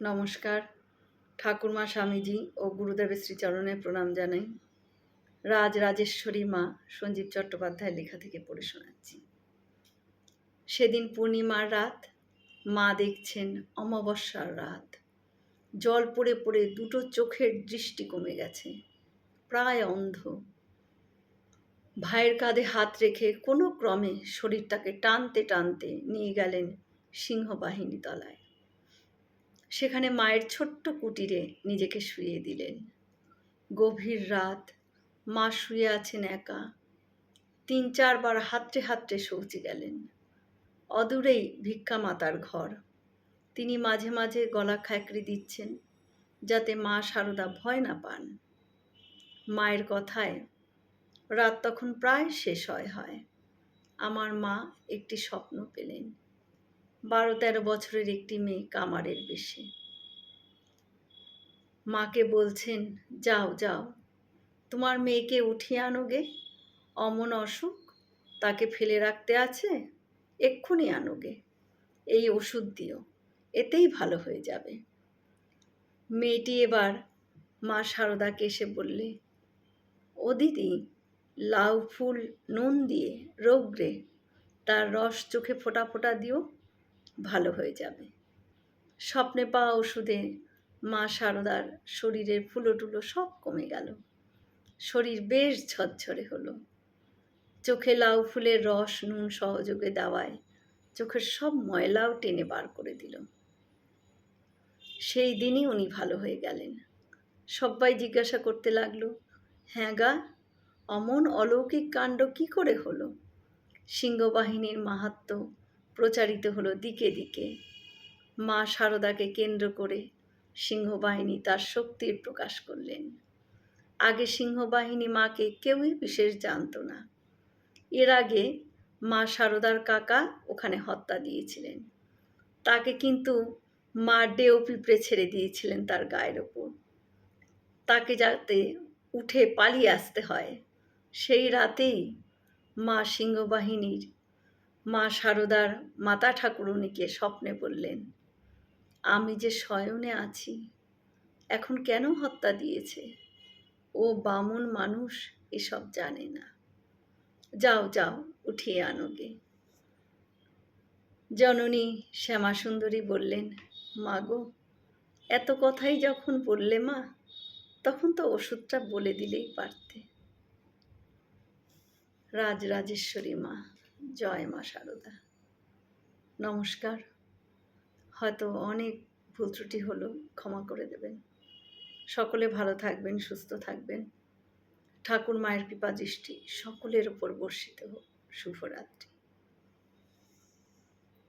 নমস্কার। ঠাকুরমা স্বামীজি ও গুরুদেবের শ্রীচরণে প্রণাম জানাই। রাজ রাজেশ্বরী মা সঞ্জীব চট্টোপাধ্যায়ের লেখা থেকে পড়ে শোনাচ্ছি। সেদিন পূর্ণিমার রাত, মা দেখছেন অমাবস্যার রাত। জল পড়ে পড়ে দুটো চোখের দৃষ্টি কমে গেছে, প্রায় অন্ধ। ভাইয়ের কাঁধে হাত রেখে কোনো ক্রমে শরীরটাকে টানতে টানতে নিয়ে গেলেন সিংহবাহিনী তলায়। সেখানে মায়ের ছোট্ট কুটিরে নিজেকে শুয়ে দিলেন। গভীর রাত, মা শুয়ে আছেন একা। তিন চারবার হাতড়ে হাতড়ে শৌচে গেলেন। অদূরেই ভিক্ষা মাতার ঘর। তিনি মাঝে মাঝে গলা খ্যাকড়ি দিচ্ছেন যাতে মা সারদা ভয় না পান। মায়ের কথায়, রাত তখন প্রায় শেষ হয় হয়। আমার মা একটি স্বপ্ন পেলেন। বারো তেরো বছরের একটি মেয়ে কামারের বেশে। মাকে বলছেন, যাও যাও। তোমার মেয়েকে উঠিয়ে আনো গে। অমন অসুখ তাকে ফেলে রাখতে আছে, এক্ষুনি আনো গে। এই ওষুধ দিও, এতেই ভালো হয়ে যাবে। মেয়েটি এবার মা সারদাকে এসে বললে, ও দিদি, লাউ ফুল নুন দিয়ে রোগরে তার রস চোখে ফোটা ফোটা দিও। ভালো হয়ে যাবে। স্বপ্নে পাওয়া ওষুধে মা সারদার শরীরের ফুলো টুলো সব কমে গেল। শরীর বেশ ঝরঝরে হলো। চোখে লাউ ফুলের রস নুন সহযোগে দেওয়ায় চোখের সব ময়লাও টেনে বার করে দিল। সেই দিনই উনি ভালো হয়ে গেলেন। সবাই জিজ্ঞাসা করতে লাগল হ্যাঁ গা, অমন অলৌকিক কাণ্ড কি করে হলো? সিংহবাহিনীর মাহাত্ম্য প্রচারিত হলো দিকে দিকে। মা সারদাকে কেন্দ্র করে সিংহবাহিনী তার শক্তির প্রকাশ করলেন। আগে সিংহবাহিনী মাকে কেউই বিশেষ জানত না। এর আগে মা সারদার কাকা ওখানে হত্যা দিয়েছিলেন। তাকে কিন্তু মা ডেও পিঁপড়ে ছেড়ে দিয়েছিলেন তার গায়ের ওপর। তাকে যাতে উঠে পালিয়ে আসতে হয়, সেই রাতেই মা সিংহবাহিনীর মা সারদার মাতা ঠাকুরুনিকে স্বপ্নে বললেন, আমি যে শয়নে আছি, এখন কেন হত্যা দিয়েছে? ও বামন মানুষ এসব জানে না। যাও যাও, উঠিয়ে আনোগে জননী শ্যামাসুন্দরী বললেন, মা গো, এত কথাই যখন বললে মা, তখন তো ওষুধটা বলে দিলেই পারতে। রাজরাজেশ্বরী মা জয় মা সারদা। নমস্কার। হয়তো অনেক ভুল ত্রুটি হলো, ক্ষমা করে দেবেন। সকলে ভালো থাকবেন, সুস্থ থাকবেন। ঠাকুর মায়ের কৃপা দৃষ্টি সকলের উপর বর্ষিত হোক। শুভরাত্রি।